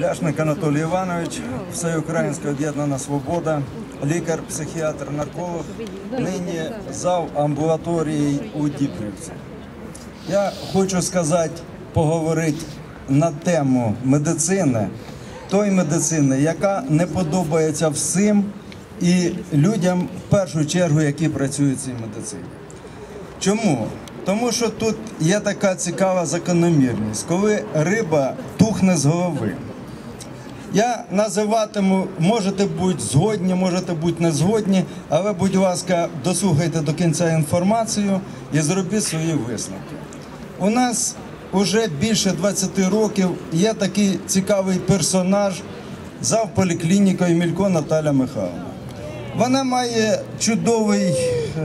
Ляшник Анатолій Іванович, Всеукраїнська об'єднана свобода, лікар, психіатр, нарколог, нині зав амбулаторії у Діпрівці. Я хочу сказати, поговорити на тему медицини, той медицини, яка не подобається всім і людям в першу чергу, які працюють в цій медицині. Чому? Тому що тут є така цікава закономірність, коли риба тухне з голови. Я називатиму, можете бути згодні, можете бути не згодні, але, будь ласка, дослухайте до кінця інформацію і зробіть свої висновки. У нас вже більше 20 років є такий цікавий персонаж зав поліклінікою Мілько Наталя Михайловна. Вона має чудовий,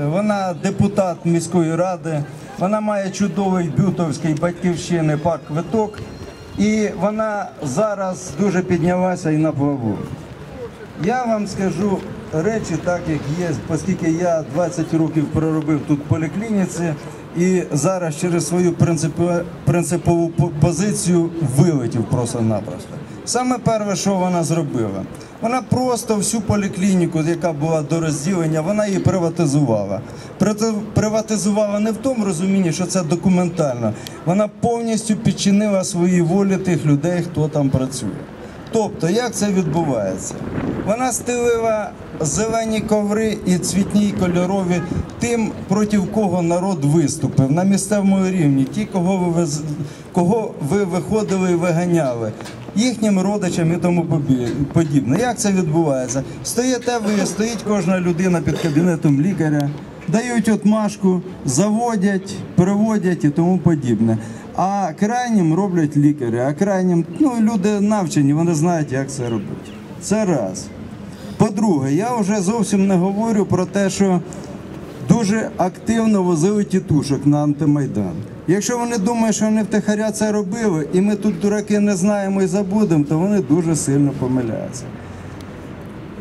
вона депутат міської ради, вона має чудовий бютовський батьківщини парк квиток. І вона зараз дуже піднялася і на плаву. Я вам скажу речі так, як є, оскільки я 20 років проробив тут поліклініці і зараз через свою принципову по- позицію вилетів просто-напросто. Саме перше, що вона зробила, вона просто всю поліклініку, яка була до розділення, вона її приватизувала. Приватизувала не в тому розумінні, що це документально. Вона повністю підчинила своїй волі тих людей, хто там працює. Тобто, як це відбувається? Вона стелила зелені коври і цвітні і кольорові тим, проти кого народ виступив на місцевому рівні, ті, кого ви, кого ви виходили і виганяли, їхнім родичам і тому подібне. Як це відбувається? Стоїте ви, стоїть кожна людина під кабінетом лікаря, дають отмашку, заводять, переводять і тому подібне. А крайнім роблять лікарі, а крайнім ну, люди навчені, вони знають, як це робити. Це раз. По-друге, я вже зовсім не говорю про те, що дуже активно возили тітушок на антимайдан. Якщо вони думають, що вони втихаря це робили, і ми тут дураки не знаємо і забудемо, то вони дуже сильно помиляються.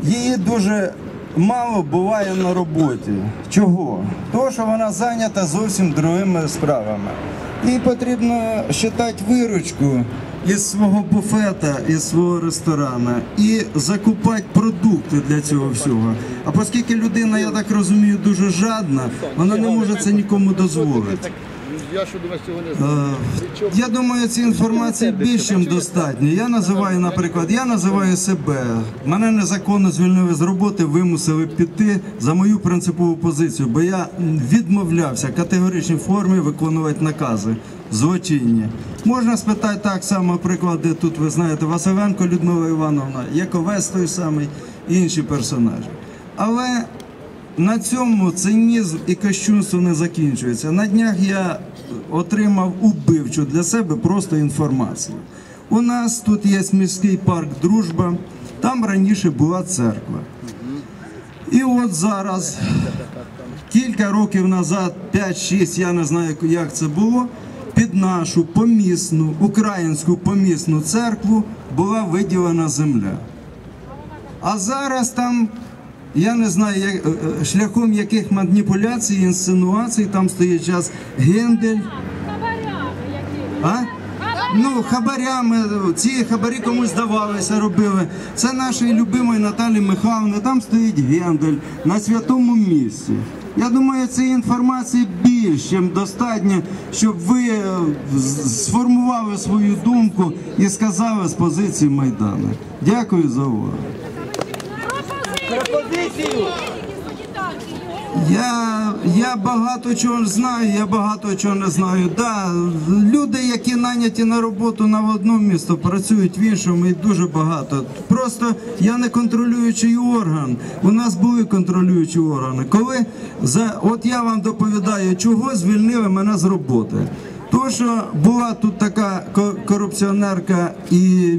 Її дуже мало буває на роботі. Чого? Тому що вона зайнята зовсім другими справами. Їй потрібно считати виручку із свого буфета, із свого ресторану і закупати продукти для цього всього. А оскільки людина, я так розумію, дуже жадна, вона не може це нікому дозволити. Я що думаю, цього не знаю. Е, Я думаю, цієї інформації більш ніж достатньо. Я називаю, наприклад, я називаю себе. Мене незаконно звільнили з роботи, вимусили піти за мою принципову позицію, бо я відмовлявся в категоричній формі виконувати накази злочинні. Можна спитати так само приклади. Тут ви знаєте Василенко Людмила Івановна, Яковець той самий, і інші персонажі. Але на цьому цинізм і кощунство не закінчується. На днях я отримав убивчу для себе просто інформацію. У нас тут є міський парк Дружба, там раніше була церква. І от зараз, кілька років назад, 5-6, я не знаю, як це було, під нашу помісну, українську помісну церкву була виділена земля. А зараз там, я не знаю, як, е, е, шляхом яких маніпуляцій, інсинуацій, там стоїть час Гендель. А? Ну, хабарями, ці хабарі комусь здавалися, робили. Це нашої любимої Наталі Михайловни, там стоїть Гендель на святому місці. Я думаю, цієї інформації більш ніж достатньо, щоб ви е, сформували свою думку і сказали з позиції Майдану. Дякую за увагу. Я, я багато чого знаю, я багато чого не знаю. Да, люди, які наняті на роботу на одному місто, працюють в іншому і дуже багато. Просто я не контролюючий орган. У нас були контролюючі органи. Коли за от я вам доповідаю, чого звільнили мене з роботи. То, що була тут така корупціонерка і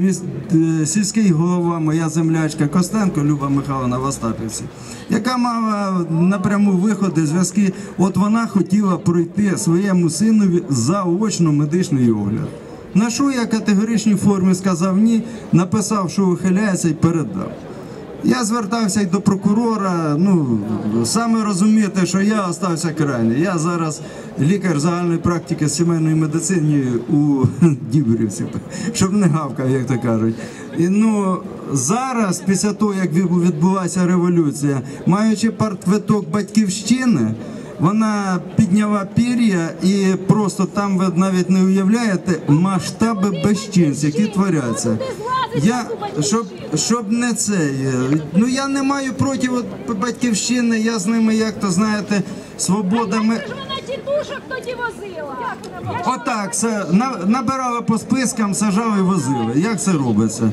е, сільський голова, моя землячка Костенко Люба Михайловна в Остапівці, яка мала напряму виходи, зв'язки. От вона хотіла пройти своєму синові заочно медичний огляд. На що я категоричній формі сказав ні, написав, що вихиляється і передав. Я звертався й до прокурора. Ну саме розумієте, що я остався крайній. Я зараз лікар загальної практики сімейної медицини у Дібрівці, щоб не гавкав, як то кажуть. І, ну, зараз, після того, як відбулася революція, маючи партквиток батьківщини, вона підняла пір'я і просто там ви навіть не уявляєте масштаби безчинств, які творяться. Я щоб, щоб не це. е, Ну я не маю проти от, батьківщини, я з ними, як то знаєте, свобода. Ми... Як тітушок тоді возила? Отак, це на- набирали по спискам, сажали і возили. Як це робиться?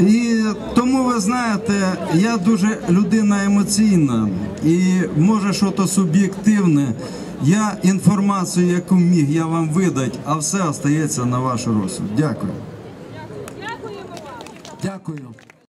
І тому ви знаєте, я дуже людина емоційна і може щось суб'єктивне. Я інформацію, яку міг, я вам видати, а все остається на ваш розсуд. Дякую. Дякую.